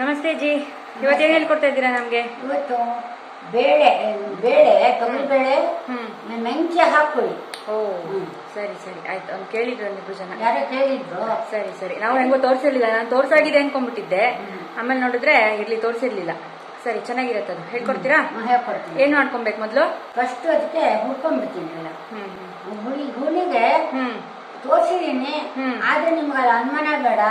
ನಮಸ್ತೆ ಜಿ ಇವತ್ತೇನು ಹೇಳ್ಕೊಡ್ತಾ ಇದ್ದೀರಾ ನಮಗೆ? ಇವತ್ತು ಬೇಳೆ ಬೇಳೆ ಕಮ್ಮಿ ಬೇಳೆ ಮೆಂತ್ಯ ಹಾಕೊಳ್ಳಿ ಓ ಸರಿ ಸರಿ ಆಯ್ತು. ಅವ್ನು ಕೇಳಿದ್ರು ಒಂದಿಬ್ರು ಜನ. ಯಾರೋ ಕೇಳಿದ್ರು. ಸರಿ ಸರಿ. ನಾವು ಹೆಂಗೋ ತೋರಿಸಿರ್ಲಿಲ್ಲ ನಾನು ತೋರ್ಸಾಗಿದೆ ಅನ್ಕೊಂಡ್ಬಿಟ್ಟಿದ್ದೆ. ಆಮೇಲೆ ನೋಡಿದ್ರೆ ಇರ್ಲಿ ತೋರಿಸಿರ್ಲಿಲ್ಲ. ಸರಿ ಚೆನ್ನಾಗಿರುತ್ತೆ ಅದು. ಹೇಳ್ಕೊಡ್ತೀರಾ? ಹೇಳ್ಕೊಡ್ತೀನಿ. ಏನ್ ಮಾಡ್ಕೊಬೇಕು ಮೊದಲು? ಫಸ್ಟ್ ಅದಕ್ಕೆ ಹುಡ್ಕೊಂಡ್ಬಿಡ್ತೀನಿ ಹುಳಿ ಹುಳಿಗೆ ತೋರಿಸಿದೀನಿ. ಆದ್ರೆ ನಿಮ್ಗೆ ಅದು ಅನುಮಾನ ಬೇಡ.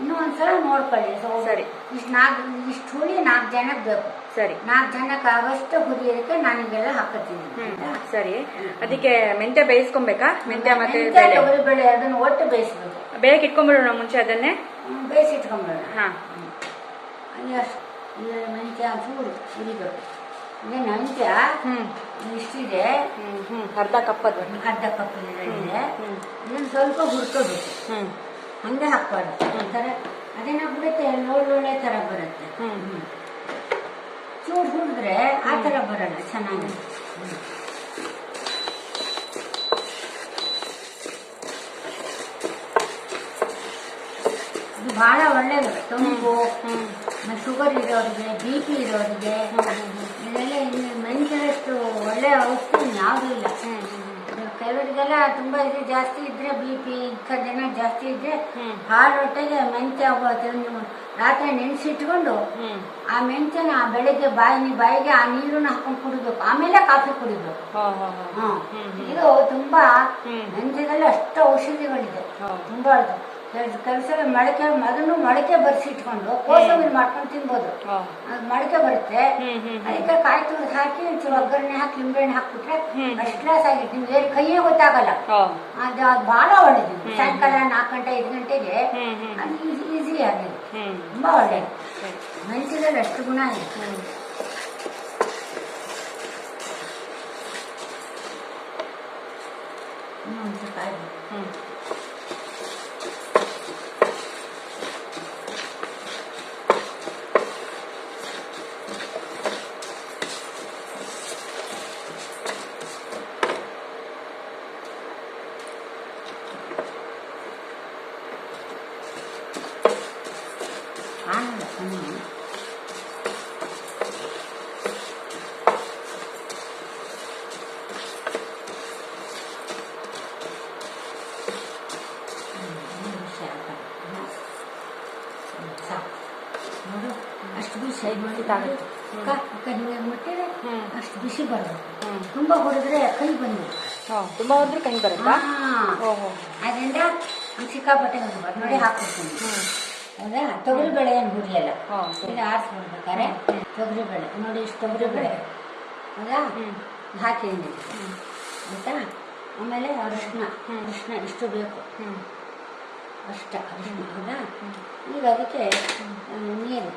ಇನ್ನೂ ಒಂದ್ಸಲ ನೋಡ್ಕೊಳ್ಳಿ. ಸರಿ. ಇಷ್ಟು ನಾಲ್ಕು ಇಷ್ಟು ಹುಳಿ ನಾಲ್ಕು ಜನಕ್ಕೆ ಬೇಕು. ಸರಿ. ನಾಲ್ಕು ಜನಕ್ಕೆ ಆಗೋಷ್ಟು ಹುರಿಯೋದಕ್ಕೆ ನಾನಿಗೆಲ್ಲ ಹಾಕತ್ತೀನಿ. ಹ್ಮ್. ಸರಿ. ಅದಕ್ಕೆ ಮೆಂತ್ಯ ಬೇಯಿಸ್ಕೊಬೇಕಾ? ಮೆಂತ್ಯ ಮತ್ತೆ ಬೆಳೆ? ಬೇಳೆ ತೊಗರಿ ಬೇಳೆ ಅದನ್ನು ಒಟ್ಟು ಬೇಯಿಸ್ಬೇಕು ಬೇಯಕ್ಕೆ ಇಟ್ಕೊಂಡ್ಬಿಡೋಣ ಮುಂಚೆ ಅದನ್ನೇ? ಬೇಯಿಸಿ ಇಟ್ಕೊಂಡ್ಬಿಡೋಣ ಹಾ. ಅಲ್ಲಿ ಇಲ್ಲಿ ಮೆಂತ್ಯ ಚೂರು ಹುರಿಬೇಕು ಇದೇ ಮೆಂತ್ಯ ಇಷ್ಟಿದೆ ಅರ್ಧ ಕಪ್ ಅದು ಅರ್ಧ ಕಪ್ ಇದೆ. ಇದನ್ನು ಸ್ವಲ್ಪ ಹುರ್ಕೋಬೇಕು. ಹಂಗೆ ಹಾಕ್ಬಾರ್ದು. ಒಂಥರ ಅದೇನಾಗ್ಬಿಡುತ್ತೆ ಒಳ್ಳೊಳ್ಳೆ ಥರ ಬರುತ್ತೆ. ಚೂರು ಹುರಿದ್ರೆ ಆ ಥರ ಬರಲ್ಲ ಚೆನ್ನಾಗಿ ಹ್ಮ್. ಇದು ಬಹಳ ಒಳ್ಳೇದು. ತಂಪು. ಹ್ಮ್. ಶುಗರ್ ಇರೋರಿಗೆ ಬಿ ಪಿ ಇರೋರಿಗೆ ಇದೆಲ್ಲ ಒಳ್ಳೆ ಔಷಧಿ ಯಾವುದೂ ಇಲ್ಲ ಕೆಲವರಿಗೆಲ್ಲ ತುಂಬ ಇದು ಜಾಸ್ತಿ ಇದ್ರೆ ಬಿ ಪಿ ಜನ ಜಾಸ್ತಿ ಇದ್ದರೆ. ಹಾಲು ಹೊಟ್ಟೆಗೆ ಮೆಂತ್ಯ ರಾತ್ರಿ ನೆನೆಸಿಟ್ಕೊಂಡು ಆ ಮೆಂತ್ಯನ ಆ ಬೆಳಿಗ್ಗೆ ಬಾಯಿ ಬಾಯಿಗೆ ಆ ನೀರನ್ನ ಹಾಕೊಂಡು ಕುಡಿಬೇಕು. ಆಮೇಲೆ ಕಾಫಿ ಕುಡಿಬೇಕು. ಇದು ತುಂಬಾ. ಮೆಂತ್ಯದಲ್ಲಿ ಅಷ್ಟು ಔಷಧಿಗಳಿದೆ. ತುಂಬಾ ಕೆಲಸ ಮೊಳಕೆ ಮೊದಲು ಮೊಳಕೆ ಬರ್ಸಿಟ್ಕೊಂಡು ಕೋಸಂಬರಿ ಮಾಡ್ಕೊಂಡು ತಿನ್ಬೋದು. ಅದು ಮೊಳಕೆ ಬರುತ್ತೆ. ಅದಕ್ಕೆ ಕಾಯಿ ತುಳಿದು ಹಾಕಿ ಒಂಚೂರು ಒಗ್ಗರಣೆ ಹಾಕಿ ನಿಂಬೆಹಣ್ಣು ಹಾಕ್ಬಿಟ್ರೆ ಅಷ್ಟು ಫಸ್ಟ್ ಕ್ಲಾಸ್ ಆಗಿತ್ತು ನಿಮ್ಗೆ ಏನು ಕೈಯೇ ಗೊತ್ತಾಗಲ್ಲ. ಅದು ಅದು ಬಹಳ ಒಳ್ಳೇದು. ಸಾಯಂಕಾಲ ನಾಲ್ಕು ಗಂಟೆ ಐದು ಗಂಟೆಗೆ ಅದು ಈಸಿ ಆಗಿದೆ. ತುಂಬ ಒಳ್ಳೇದು. ಮೆಣಸಿನಲ್ಲಿ ಅಷ್ಟು ಗುಣ ಇದೆ ಕಾಯಿ. ಬೇಕು. ಇದಾಗುತ್ತೆ. ಅಕ್ಕ ಅಕ್ಕ ಹಿಂಗೆ ಮುಟ್ಟಿದ್ರೆ ಅಷ್ಟು ಬಿಸಿ ಹ್ಮ್. ತುಂಬಾ ಹೊಡೆದ್ರೆ ಕೈ ಹಾ ತುಂಬಾ ಹೋದ್ರೆ ಕೈ ಬರುತ್ತಾ? ಅದರಿಂದ ಸಿಕ್ಕಾಪಟ್ಟೆ ನೋಡಿ ಹಾಕ್ಬಿಡ್ತೀನಿ ಹೌದಾ ತೊಗರಿ ಬೇಳೆ ಏನು ಹುರಿಯಲ್ಲ ಇದು ಆರಿಸ್ಬಿಡ್ಬೇಕಾರೆ ತೊಗರಿ ಬೇಳೆ ನೋಡಿ ಇಷ್ಟು ತೊಗರಿ ಬೇಳೆ ಹೌದಾ ಹಾಕಿ ಆಯ್ತಾ? ಆಮೇಲೆ ಅರಿಶಿನ. ಅರಿಶಿನ ಇಷ್ಟು ಬೇಕು. ಅಷ್ಟ ಅರಿಶಿನ ಹೌದಾ. ಈಗ ಅದಕ್ಕೆ ನೀರು.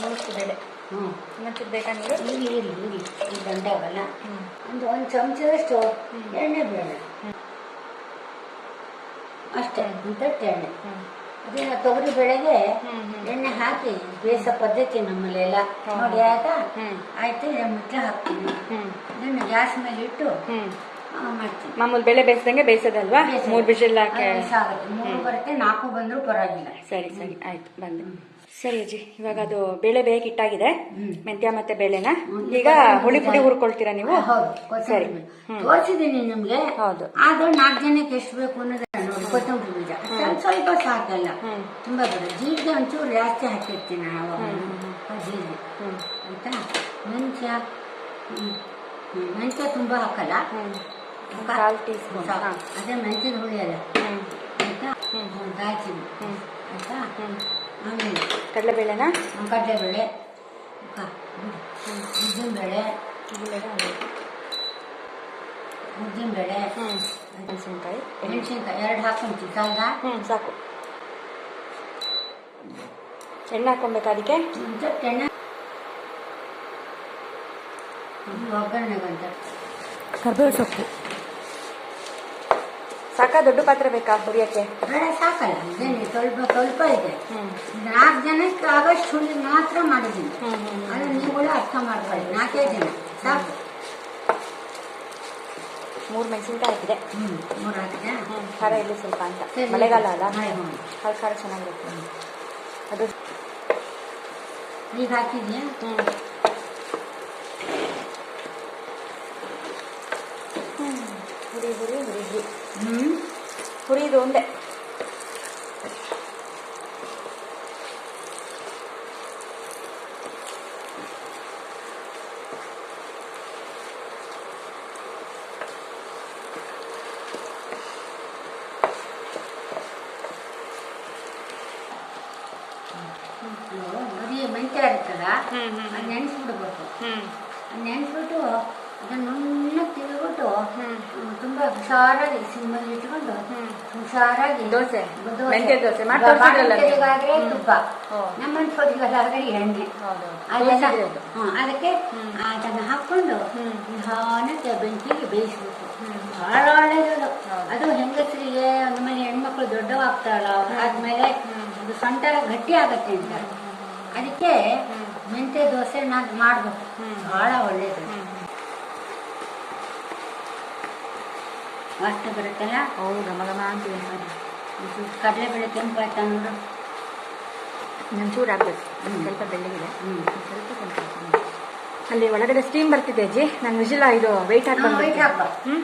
ಮೂವತ್ತು ಬೆಳೆ. ಹ್ಞೂ. ಮತ್ತೆ ಬೇಕಾ ನೀರು ನೀರು ಇರಲಿ ಇರಲಿ ಈ ಗಂಟೆ ಆಗಲ್ಲ ಒಂದು ಒಂದು ಚಮಚದಷ್ಟು ಎಣ್ಣೆ ಬೇಡ. ಅಷ್ಟೇ ತಟ್ಟು ಎಣ್ಣೆ. ಅದೇ ತೊಗರಿ ಬೆಳೆಗೆ ಎಣ್ಣೆ ಹಾಕಿ ಬೇಸ ಪದ್ಧತಿ ನಮ್ಮಲ್ಲಿ ಎಲ್ಲ ನೋಡಿ ಆಯ್ತಾ? ಆಯ್ತು ಮುಚ್ಚ ಹಾಕ್ತೀನಿ. ಇದನ್ನು ಗ್ಯಾಸ್ ಮೇಲೆ ಇಟ್ಟು ಮಾಡ್ತೀನಿ. ಮಾಮೂಲಿ ಬೆಳೆ ಬೇಯಿಸ್ದಂಗೆ ಬೇಯಿಸೋದಲ್ವಾ? ಮೂರು ಬಿಸಿಲ್ ಹಾಕಿ. ಮೂರು ಬರುತ್ತೆ ನಾಲ್ಕು ಬಂದರೂ ಪರವಾಗಿಲ್ಲ. ಸರಿ ಸರಿ. ಆಯ್ತು ಬಂದೆ. ಸರಿ ಅಜ್ಜಿ ಇವಾಗ ಅದು ಬೇಳೆ ಬೇಯಕ್ಕೆ ಇಟ್ಟಾಗಿದೆ. ಮೆಂತ್ಯ ಮತ್ತೆ ಬೇಳೆನ. ಈಗ ಹುಳಿ ಪುಡಿ ಹುರ್ಕೊಳ್ತೀರಾ ನೀವು? ಹೌದು. ಸರಿ. ತೋರಿಸಿದೀನಿ. ತೋರಿಸಿದ್ದೀನಿ ನಿಮ್ಗೆ. ಹೌದು. ಆದ್ರೂ ನಾಲ್ಕು ಜನಕ್ಕೆ ಎಷ್ಟು ಬೇಕು ಅನ್ನೋದು ಕೊತ್ತಂಬರಿ ಬೀಜ. ಸ್ವಲ್ಪ ಸಾಕಲ್ಲ. ತುಂಬಾ ಬರ ಜೀರಿಗೆ ಒಂಚೂರು ಜಾಸ್ತಿ ಹಾಕಿರ್ತೀನಿ ನಾವು ಜೀರಿಗೆ. ಆಯ್ತಾ? ಮೆಂತ್ಯ. ಮೆಂತ್ಯ ತುಂಬಾ ಹಾಕಲ್ಲ. ಕಾಲ್ ಟೀ ಸ್ಪೂನ್. ಅದೇ ಮೆಂತ್ಯದ ಹುಳಿ ಅಲ್ಲ. ಆಯ್ತಾ? ದಾಲ್ಚಿನ್ನಿ. ಆಯ್ತಾ? ಕಡಲೆಬೇಳೆನ? ಕಡಲೆಬೇಳೆ ಉದ್ದಿನಬೇಳೆ. ಉದ್ದಿನಬೇಳೆ ಮೆಣಸಿನ್ಕಾಯಿ. ಮೆಣಸಿನ್ಕಾಯಿ ಎರಡು ಹಾಕೊಂತೀವಿ ಕಾಯ್ದ ಹ್ಞೂ ಸಾಕು. ಎಣ್ಣೆ ಹಾಕೊಬೇಕಾ ಅದಕ್ಕೆ? ಎಣ್ಣೆ. ಒಗ್ಗರಣೆಗಂತ ಕರ್ಬೇವು ಸೊಪ್ಪು. ಸಾಕಾ ದೊಡ್ಡ ಪಾತ್ರೆ ಬೇಕಾ ಹುರಿಯಕ್ಕೆ? ಬೇಡ ಸಾಕಲ್ಲ. ಇದೇನು ಸ್ವಲ್ಪ ಸ್ವಲ್ಪ ಇದೆ. ನಾಲ್ಕು ಜನಕ್ಕೆ ಆಗೋಷ್ಟು ಹುಳಿ ಮಾತ್ರ ಮಾಡಿದ್ದೀನಿ. ಅದು ನೀವುಗಳು ಅರ್ಥ ಮಾಡ್ಕೊಳ್ಳಿ. ನಾಲ್ಕೇ ಜನ. ಸಾಕು. ಮೂರು ಇದೆ ಹಾಕಿದೆ. ಮೂರು ಹಾಕಿದೆ. ಖಾರ ಇಲ್ಲಿ ಸ್ವಲ್ಪ ಅಂತ. ಮಳೆಗಾಲ ಅಲ್ಲ? ಅದು ಖಾರ ಚೆನ್ನಾಗಿರುತ್ತೆ. ಅದು ಈಗ ಹಾಕಿದ್ಯಾ? ಹ್ಞೂ ಹುರಿ ಹುರಿ ಹುರಿ ಹುರಿ ಹ್ಞೂ ಹುರಿದು ಒಂದೇ ಬರೀ ಮೆಂತ್ಯ ಇರುತ್ತಲ್ಲ ಹ್ಮ್, ಹ್ಮ್, ಅದು ನೆನೆಸ್ಬಿಡ್ಬೇಕು ಹ್ಞೂ ಅದು ನೆನೆಸ್ಬಿಟ್ಟು ಅದನ್ನು ತೆಗೆದ್ಬಿಟ್ಟು ತುಂಬಾ ಹುಷಾರಾಗಿ ಸಿಮ್ಮಲ್ಲಿ ಇಟ್ಕೊಂಡು. ಹುಷಾರಾಗಿ ದೋಸೆ? ಮೆಂತ್ಯ ದೋಸೆ. ಮಾಡ್ತಾರೆ? ತುಪ್ಪ. ನಮ್ಮ ನಮ್ಮಂಥವ್ರಿಗಾದ್ರೆ ಎಣ್ಣೆ. ಅದಕ್ಕೆ ಅದನ್ನು ಹಾಕೊಂಡು. ನಿಧಾನಕ್ಕೆ ಬೆಂಕಿಗೆ ಬೇಯಿಸ್ಬೇಕು. ಬಹಳ ಒಳ್ಳೇದು ಅದು ಹೆಂಗಸರಿಗೆ ಒಂದು ಮನೆ ಹೆಣ್ಮಕ್ಳು ದೊಡ್ಡವಾಗ್ತಾರಲ್ಲ ಆದ್ಮೇಲೆ. ಅದು ಸೊಂಟರ ಗಟ್ಟಿ ಆಗತ್ತೆ ಅಂತ. ಅದಕ್ಕೆ ಮೆಂತ್ಯ ದೋಸೆ ನಾನು ಮಾಡ್ಬೇಕು. ಬಹಳ ಒಳ್ಳೇದು. ವಾಸನೆ ಬರುತ್ತಲ್ಲ ಅವು ಘಮ ಘಮ ಅಂತ ಕಡಲೆ ಕಡಲೆಬೇಳೆ ಕೆಂಪು ಆಯ್ತಾ ನೋಡು? ಒಂಚೂರು ಆಗ್ಬೇಕು ಹ್ಞೂ ಸ್ವಲ್ಪ ಬೆಳ್ಳಗಿದೆ. ಹ್ಞೂ ಸ್ವಲ್ಪ ಕೆಂಪು. ಅಲ್ಲಿ ಒಳಗಡೆ ಸ್ಟೀಮ್ ಬರ್ತಿದೆ ಅಜ್ಜಿ. ನಾನು ವಿಜಿಲ ಇದು ವೆಯ್ಟ್ ಹಾಕಿ. ಹ್ಞೂ.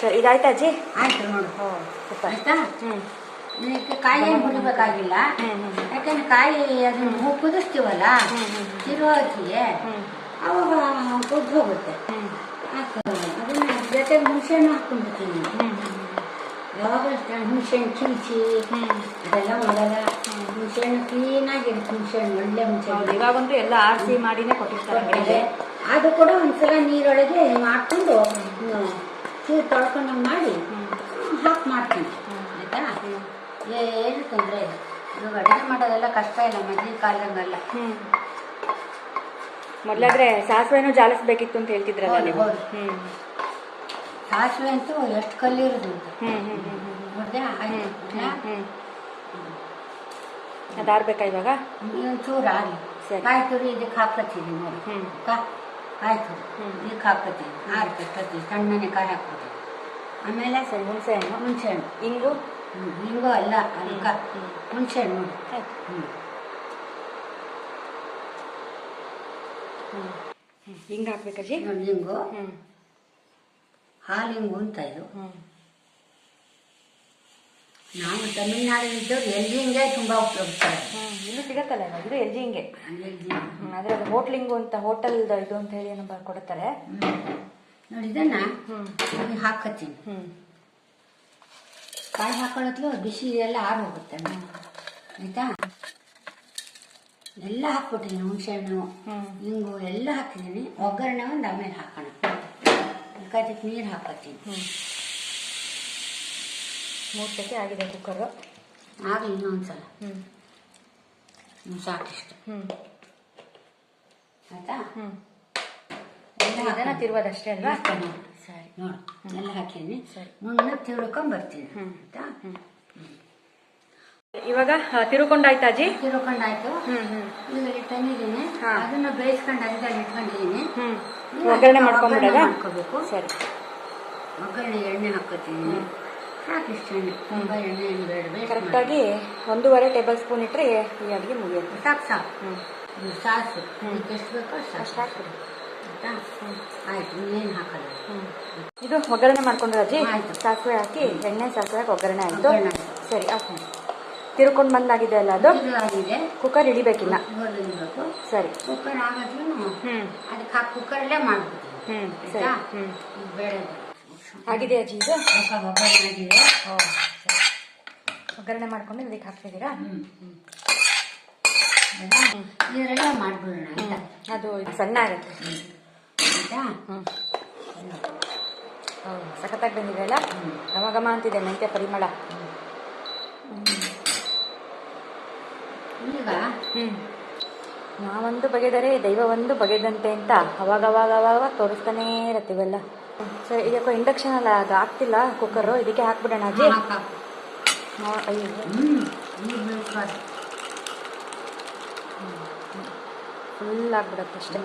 ಸರಿ ಇದಾಯ್ತಾ ಅಜ್ಜಿ? ಆಯ್ತು ನೋಡು. ಹ್ಞೂ ಸ್ವಲ್ಪ ಆಯ್ತಾ? ಹ್ಞೂ ಇದಕ್ಕೆ ಕಾಯಿ ಏನು ಹುರಿಬೇಕಾಗಿಲ್ಲ ಯಾಕಂದ್ರೆ ಕಾಯಿ ಅದನ್ನು ಹೂ ಕುದಿಸ್ತೀವಲ್ಲ? ಹ್ಞೂ ಹ್ಞೂ ಹ್ಮ್. ತಿರುವಾಕಿಗೆ ಹ್ಞೂ ಅವಾಗ ಕುದ್ದು ಹೋಗುತ್ತೆ. ಅದನ್ನ ಜೊತೆಗೆ ಹುಣಸೆಹಣ್ಣು ಹಾಕ್ಕೊಂಡ್ಬಿಡ್ತೀನಿ ಯಾವಾಗ ಯಾವಾಗಲೂ ಹುಣಸೆಹಣ್ಣು ಹ್ಞೂ ಅದೆಲ್ಲ ಮಾಡಲ್ಲ. ಹುಣಸೆಹಣ್ಣು ಕ್ಲೀನಾಗಿರುತ್ತೆ ಹುಣಸೆಹಣ್ಣು ಒಳ್ಳೆ ಹುಣಸೆಹಣ್ಣು ಇವಾಗಂದ್ರೆ ಎಲ್ಲ ಆರಿಸಿ ಮಾಡಿನೇ ಕೊಟ್ಟಿರ್ತಾರೆ. ಅದು ಕೂಡ ಒಂದ್ಸಲ ನೀರೊಳಗೆ ಮಾಡ್ಕೊಂಡು ಚೂರು ತೊಳ್ಕೊಂಡಂಗೆ ಮಾಡಿ ಹಾಕಿ ಮಾಡ್ತೀನಿ. ಆಯಿತಾ? ಏನು ತೊಂದರೆ ಇಲ್ಲ. ಇವಾಗ ಅಡುಗೆ ಮಾಡೋದೆಲ್ಲ ಕಷ್ಟ ಇಲ್ಲ ಮೊದಲಿನ ಕಾಲದಂಗೆಲ್ಲ ಹ್ಞೂ ಮೊದಲಾದ್ರೆ ಸಾಸಿವೆನೂ ಜಾಲಿಸ್ಬೇಕಿತ್ತು ಅಂತ ಹೇಳ್ತಿದ್ರಲ್ಲ ನೀವು. ಹ್ಞೂ ಸಾಸಿವೆ ಅಂತೂ ಎಷ್ಟು ಕಲ್ಲಿರೋದು ನೋಡಿದೆ ಅದಾರ್ಬೇಕಾ ಇವಾಗ? ಒಂಚೂರು ಆಗಲಿ. ಕಾಯಿ ತುರಿ ಇದಕ್ಕೆ ಹಾಕ್ಕೊತೀನಿ ನೋಡಿ. ಕಾಯಿ ತುರಿ. ಇದಕ್ಕೆ ಹಾಕ್ಕೊತೀನಿ ಆರು ಕಟ್ಟತ್ತೀನಿ ಸಣ್ಣನೆ ಕಾಯಿ ಹಾಕ್ಬೋದು ಆಮೇಲೆ ಸರಿ ಹುಣಸೆ ಹಣ್ಣು. ಹುಣಸೆ ಹಣ್ಣು. ಇಂಗು? ಹಿಂಗು ಅಲ್ಲ ಅಲ್ಕ. ಹುಣಸೆ ಹಣ್ಣು ಹ್ಞೂ ಹಿಂಗೆ ಹಾಕ್ಬೇಕಜ್ಜಿ ನೋಡಿ ಹಿಂಗು ಹ್ಞೂ ಹಾಲು ಹಿಂಗು ಅಂತ ಇದು. ನಾವು ತಮಿಳ್ನಾಡಲ್ಲಿದ್ದವ್ರು ಎಲ್ ಹಿಂಗೆ ತುಂಬ ಉಪಯೋಗಿಸ್ತಾರೆ. ಇಲ್ಲಿ ಸಿಗತ್ತಲ್ಲ ಇದು ಎಲ್ ಜಿ ಹಿಂಗೆ ಆದರೆ ಅದು ಹೋಟ್ಲಿಂಗು ಅಂತ ಹೋಟೆಲ್ದು ಇದು ಅಂತ ಹೇಳಿ ಏನೋ ಬರ್ಕೊಡ್ತಾರೆ ನೋಡಿ ಇದನ್ನ ಹಾಕತ್ತೀನಿ. ಹ್ಞೂ ಕಾಯಿ ಹಾಕೊಳ್ಳೋದ್ಲು ಬಿಸಿ ಎಲ್ಲ ಆರು ಹೋಗುತ್ತೆ. ಆಯ್ತಾ? ಎಲ್ಲ ಹಾಕ್ಬಿಟ್ಟಿದ್ದೀನಿ ಹುಣಸೆ ಹಣ್ಣು ಹಿಂಗು ಎಲ್ಲ ಹಾಕಿದ್ದೀನಿ. ಒಗ್ಗರಣೆ ಒಂದು ಆಮೇಲೆ ಹಾಕೋಣ. ಅದಕ್ಕೆ ನೀರು ಹಾಕತ್ತೀನಿ ಮೂರು ಸತಿ ಆಗಿದೆ ಕುಕ್ಕರು ಆಗಲಿ ಇನ್ನೊಂದ್ಸಲ ಹ್ಞೂ ಹ್ಮ್, ಸಾಕಿಷ್ಟು. ಹ್ಞೂ ಆಯ್ತಾ? ಹ್ಞೂ ತಿರುವುದಷ್ಟೇ ಇದನ್ನ ಹಾಕೋಣ. ತಿರುಗೋದಷ್ಟೇ ಅಲ್ವಾ. ಸರಿ ನೋಡು. ಎಲ್ಲ ಹಾಕಿದ್ದೀನಿ ಸರಿ. ಮುನ್ನ ತಿಳ್ಕೊಂಡ್ ಬರ್ತೀನಿ. ಹ್ಮ್. ಆಯ್ತಾ? ಇವಾಗ ತಿರುಕೊಂಡಾಯ್ತಾಜಿ ತಿರುಕೊಂಡಾಯ್ತು ಇಲ್ಲಿ ತಂದಿದ್ದೀನಿ. ಅದನ್ನ ಬೇಯಿಸ್ಕೊಂಡು ಅದ್ರಲ್ಲಿ ಇಟ್ಕೊಂಡಿದ್ದೀನಿ. ಒಗ್ಗರಣೆ ಮಾಡ್ಕೊಂಡ್ಬಿಡೋದಾ ಮಾಡ್ಕೋಬೇಕು. ಸರಿ. ಒಗ್ಗರಣೆ ಎಣ್ಣೆ ಹಾಕೋತೀನಿ ಸಾಕಿಷ್ಟು ಎಣ್ಣೆ ತುಂಬ ಎಣ್ಣೆ ಏನು ಬೇಡ ಕರೆಕ್ಟಾಗಿ ಒಂದೂವರೆ ಟೇಬಲ್ ಸ್ಪೂನ್ ಇಟ್ಟರೆ ಈ ಅಡುಗೆ ಮುಗಿಯುತ್ತೆ. ಸಾಕು ಸಾಕು. ಹ್ಞೂ ಸಾಸು. ಎಷ್ಟು ಬೇಕೋ ಅಷ್ಟು ಹಾಕ್ಬಿಡಿ. ಆಯ್ತಾ? ಆಯ್ತು ಇನ್ನೇನು ಹಾಕಲ್ಲ. ಇದು ಒಗ್ಗರಣೆ ಮಾಡ್ಕೊಂಡ್ರೆ ಅಜ್ಜಿ? ಆಯ್ತು. ಸಾಸಿವೆ ಹಾಕಿ ಎಣ್ಣೆ ಸಾಸಿವೆ ಹಾಕಿ ಒಗ್ಗರಣೆ ಆಯಿತು. ಒಗ್ಗರಣೆ ಆಯ್ತು. ಸರಿ ಹಾಕಿ ತಿರ್ಕೊಂಡು ಬಂದಾಗಿದೆ ಅಲ್ಲ ಅದು ಆಗಿದೆ ಕುಕ್ಕರ್ ಹಿಡಿಬೇಕಿಲ್ಲ ಇಡಬೇಕು ಸರಿ. ಕುಕ್ಕರ್ ಆಗೋದ್ರೂ ಹ್ಞೂ ಅದಕ್ಕೆ ಹಾಕಿ ಕುಕ್ಕರಲ್ಲೇ ಮಾಡ್ಬಿಡ್ತೀನಿ ಹ್ಞೂ ಸರಿ. ಹ್ಞೂ ಬೇಡ ಆಗಿದೆ ಅಜ್ಜಿ ಇದು? ಒಗ್ಗರಣೆ ಆಗಿದೆ. ಓ ಸರಿ. ಒಗ್ಗರಣೆ ಮಾಡ್ಕೊಂಡು ಇದಕ್ಕೆ ಹಾಕ್ತಿದ್ದೀರಾ ಹ್ಮ್ ಇದರೆಲ್ಲ ಮಾಡ್ಬಿಡೋಣ ಆಯ್ತಾ? ಅದು ಇದು ಸಣ್ಣ ಆಗುತ್ತೆ. ಆಯಿತಾ? ಹ್ಞೂ ಸಖತ್ತಾಗಿ ಬಂದಿದೆ ಅಲ್ಲ? ಗಮ ಘಮ ಘಮ ಅಂತಿದೆ ಮೆಂತ್ಯ ಪರಿಮಳ. ಈಗ ಹ್ಞೂ ನಾವೊಂದು ಬಗೆದರೆ ದೈವ ಒಂದು ಬಗೆದಂತೆ ಅಂತ ಅವಾಗ ಅವಾಗ ಅವಾಗ ತೋರಿಸ್ತಾನೇ ಇರತ್ತೀವಲ್ಲ ಸರಿ ಈಗ ಇಂಡಕ್ಷನ್ ಅಲ್ಲ ಅದು ಆಗ್ತಿಲ್ಲ ಕುಕ್ಕರು ಇದಕ್ಕೆ ಹಾಕ್ಬಿಡೋಣ ಅಜ್ಜಿ. ಫುಲ್ ಆಗ್ಬಿಡತ್ತೆ ಅಷ್ಟೇ.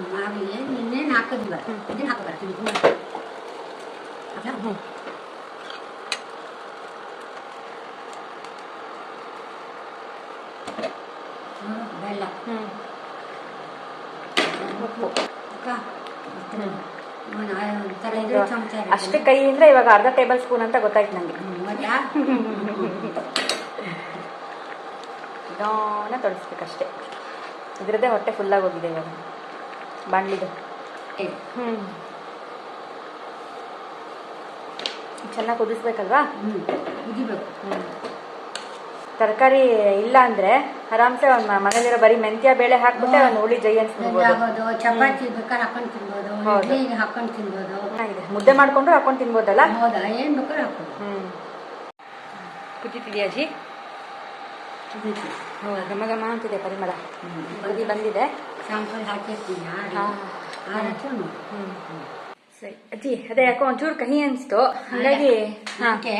ಹ್ಞೂ ಹ್ಮ್, ಬೆಲ್ಲ ಹ್ಞೂ ಉಪ್ಪು. ಅಷ್ಟು ಕೈ ಅಂದ್ರೆ ಇವಾಗ ಅರ್ಧ ಟೇಬಲ್ ಸ್ಪೂನ್ ಅಂತ ಗೊತ್ತಾಯ್ತು ನನಗೆ? ನಿಧಾನ ತೊಳಸ್ಬೇಕಷ್ಟೇ ಇದ್ರದ್ದೇ ಹೊಟ್ಟೆ ಫುಲ್ಲಾಗಿ ಹೋಗಿದೆ ಇವಾಗ. ಬಾಣ್ಲಿದು. ಹ್ಞೂ ಚೆನ್ನಾಗಿ ಕುದಿಸ್ಬೇಕಲ್ವಾ. ಹ್ಞೂ ತರಕಾರಿ ಇಲ್ಲ ಅಂದ್ರೆ ಆರಾಮ್ಸೆ ಒಂದು ಮನೇಲಿರೋ ಬರೀ ಮೆಂತ್ಯ ಬೇಳೆ ಹಾಕ್ಬಿಟ್ಟೆ ಒಂದು ಹುಳಿ ಜೈ ಅನ್ಸ್ಬಿಡ್ಬೋದು ಆಗೋದು ಚಪಾತಿ ಬೇಕಾದ್ರೆ ಹಾಕೊಂಡು ತಿನ್ಬೋದು. ಹೌದು. ಇಡ್ಲಿಗೆ ಹಾಕೊಂಡು ತಿನ್ಬೋದು. ಚೆನ್ನಾಗಿದೆ ಮುದ್ದೆ ಮಾಡ್ಕೊಂಡ್ರು ಹಾಕೊಂಡು ತಿನ್ಬೋದಲ್ಲ? ಹೌದಾ? ಏನು ಬೇಕಾದ್ರೆ ಹಾಕೊಂಡು. ಹ್ಞೂ ಕುದಿತಿದೆಯಾ ಅಜ್ಜಿ. ಹ್ಞೂ ಘಮ ಘಮ ಅಂತಿದೆ ಪರಿಮಳ. ಹ್ಮ್. ಬಂದಿದೆ. ಶಾಂಪಲ್ ಹಾಕಿರ್ತೀನಿ ಆರಿ ಹಾ. ಹ್ಞೂ ಸರಿ ಅಜ್ಜಿ ಅದೇ ಯಾಕೋ ಒಂಚೂರು ಕಹಿ ಅನಿಸ್ತು. ಹಾಗಾಗಿ ಹಾಂ ಅದಕ್ಕೆ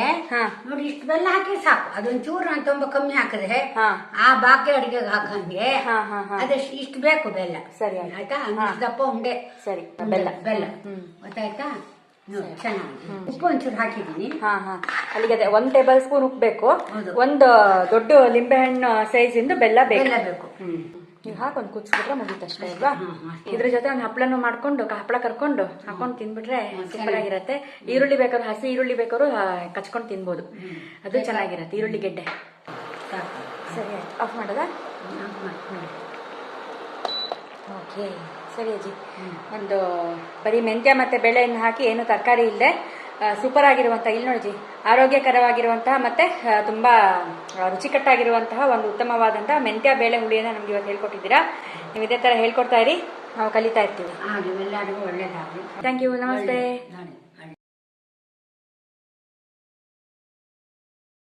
ನೋಡಿ ಇಷ್ಟು ಬೆಲ್ಲ ಹಾಕಿ ಸಾಕು. ಅದೊಂಚೂರು ನಾನು ತುಂಬಾ ಕಮ್ಮಿ ಹಾಕಿದ್ರೆ ಹಾಂ. ಆ ಬಾಕಿ ಅಡಿಗೆಗೆ ಹಾಕಂಗೆ ಹಾಂ ಹಾಂ ಹಾಂ. ಅದಷ್ಟು ಇಷ್ಟು ಬೇಕು ಬೆಲ್ಲ. ಸರಿ ಆಯ್ತು. ದಪ್ಪ ಉಂಡೆ. ಸರಿ ಬೆಲ್ಲ. ಬೆಲ್ಲ. ಗೊತ್ತಾಯ್ತಾ? ಉಪ್ಪು ಒಂಚೂರು ಹಾಕಿದ್ದೀನಿ. ಹಾ ಹಾ. ಅಲ್ಲಿಗೆ ಅದೇ ಒಂದ್ ಟೇಬಲ್ ಸ್ಪೂನ್ ಉಪ್ಪು ಬೇಕು. ಒಂದು ದೊಡ್ಡ ಲಿಂಬೆಹಣ್ಣು ಸೈಜಿಂದು ಇಂದು ಬೆಲ್ಲ ಬೇಕು. ಬೆಲ್ಲ ಬೇಕು. ಹ್ಮ್. ನೀವು ಹಾಕಿ ಒಂದು ಕುದಿಸ್ಬಿಟ್ರೆ ಮುಗೀತಷ್ಟೇ ಅಲ್ವಾ ಇದ್ರ ಜೊತೆ ಒಂದು ಹಪ್ಪಳನು ಮಾಡ್ಕೊಂಡು ಹಪ್ಪಳ ಕರ್ಕೊಂಡು ಹಾಕೊಂಡು ತಿನ್ಬಿಟ್ರೆ ಸೂಪರ್ ಆಗಿರತ್ತೆ. ಈರುಳ್ಳಿ ಬೇಕಾದ್ರು ಹಸಿ ಈರುಳ್ಳಿ ಬೇಕಾದ್ರು ಕಚ್ಕೊಂಡು ತಿನ್ಬೋದು. ಅದು ಚೆನ್ನಾಗಿರತ್ತೆ ಈರುಳ್ಳಿ ಗೆಡ್ಡೆ. ಸರಿ ಆಯ್ತು. ಆಫ್ ಮಾಡೋದಾ. ಓಕೆ. ಸರಿ ಅಜ್ಜಿ. ಒಂದು ಬರೀ ಮೆಂತ್ಯ ಮತ್ತೆ ಬೇಳೆಯನ್ನು ಹಾಕಿ ಏನು ತರಕಾರಿ ಇಲ್ಲದೆ ಸೂಪರ್ ಆಗಿರುವಂತಹ ಇಲ್ಲಿ ನೋಡಿ ಆರೋಗ್ಯಕರವಾಗಿರುವಂತಹ ಮತ್ತೆ ತುಂಬಾ ರುಚಿಕಟ್ಟಾಗಿರುವಂತಹ ಒಂದು ಉತ್ತಮವಾದಂತಹ ಮೆಂತ್ಯ ಬೇಳೆ ಹುಳಿಯನ್ನು ನಮ್ಗೆ ಇವತ್ತು ಹೇಳ್ಕೊಟ್ಟಿದ್ದೀರಾ. ನೀವು ಇದೇ ತರ ಹೇಳ್ಕೊಡ್ತಾ ಇರಿ ನಾವು ಕಲಿತಾ ಇರ್ತೀವಿ. ಎಲ್ಲರಿಗೂ ಒಳ್ಳೇದಾಗಲಿ. ಥ್ಯಾಂಕ್ ಯು ನಮಸ್ತೆ.